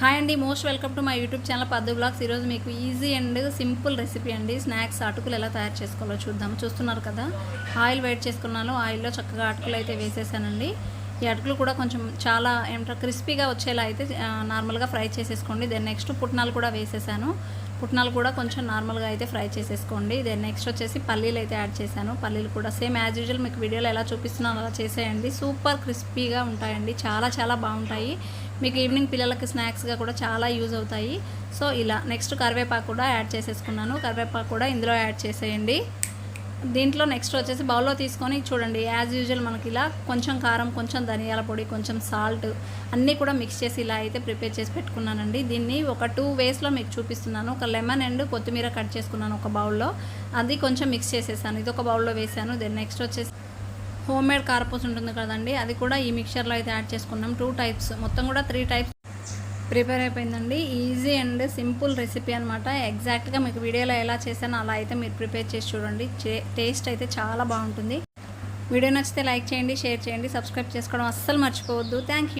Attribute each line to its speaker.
Speaker 1: Hi అండి most welcome to my YouTube channel Paddu vlogs. ఈరోజు మీకు ఈజీ అండ్ సింపుల్ రెసిపీ అండి. Snacks అటుకులు ఎలా తయారు చేసుకోవాలో చూద్దాం. చూస్తున్నారు కదా ఆయిల్ వేడి చేసుకున్నాను. ఆయిల్లో చక్కగా అటుకులు అయితే వేసేసానండి. ఈ అటుకులు కూడా కొంచెం చాలా ఏమంటారు క్రిస్పీగా వచ్చేలా అయితే నార్మల్గా ఫ్రై చేసేసుకోండి. దెన్ నెక్స్ట్ పుట్నాలు కూడా వేసేసాను. పుట్నాలు కూడా కొంచెం నార్మల్గా అయితే ఫ్రై చేసేసుకోండి. దెన్ నెక్స్ట్ వచ్చేసి పల్లీలు అయితే యాడ్ చేశాను. పల్లీలు కూడా సేమ్ యాజ్ యూజువల్ మీకు వీడియోలో ఎలా చూపిస్తున్నాను అలా చేసేయండి. సూపర్ క్రిస్పీగా ఉంటాయండి. చాలా చాలా బాగుంటాయి. మీకు ఈవినింగ్ పిల్లలకి స్నాక్స్గా కూడా చాలా యూజ్ అవుతాయి. సో ఇలా నెక్స్ట్ కరివేపాకు కూడా యాడ్ చేసేసుకున్నాను. కరివేపాకు కూడా ఇందులో యాడ్ చేసేయండి. దీంట్లో నెక్స్ట్ వచ్చేసి బౌల్లో తీసుకొని చూడండి. యాజ్ యూజువల్ మనకి ఇలా కొంచెం కారం కొంచెం ధనియాల పొడి కొంచెం సాల్ట్ అన్నీ కూడా మిక్స్ చేసి ఇలా అయితే ప్రిపేర్ చేసి పెట్టుకున్నానండి. దీన్ని ఒక టూ వేస్లో మీకు చూపిస్తున్నాను. ఒక లెమన్ అండ్ కొత్తిమీర కట్ చేసుకున్నాను ఒక బౌల్లో అది కొంచెం మిక్స్ చేసేసాను. ఇది ఒక బౌల్లో వేసాను. దెన్ నెక్స్ట్ వచ్చేసి హోమ్ మేడ్ కారపూస ఉంటుంది కదండి అది కూడా ఈ మిక్చర్లో అయితే యాడ్ చేసుకున్నాం. టూ టైప్స్ మొత్తం కూడా త్రీ టైప్స్ ప్రిపేర్ అయిపోయిందండి. ఈజీ అండ్ సింపుల్ రెసిపీ అనమాట ఎగ్జాక్ట్గా మీకు వీడియోలో ఎలా చేశానో అలా అయితే మీరు ప్రిపేర్ చేసి చూడండి. టేస్ట్ అయితే చాలా బాగుంటుంది. వీడియో నచ్చితే లైక్ చేయండి షేర్ చేయండి సబ్స్క్రైబ్ చేసుకోవడం అస్సలు మర్చిపోవద్దు. Thank you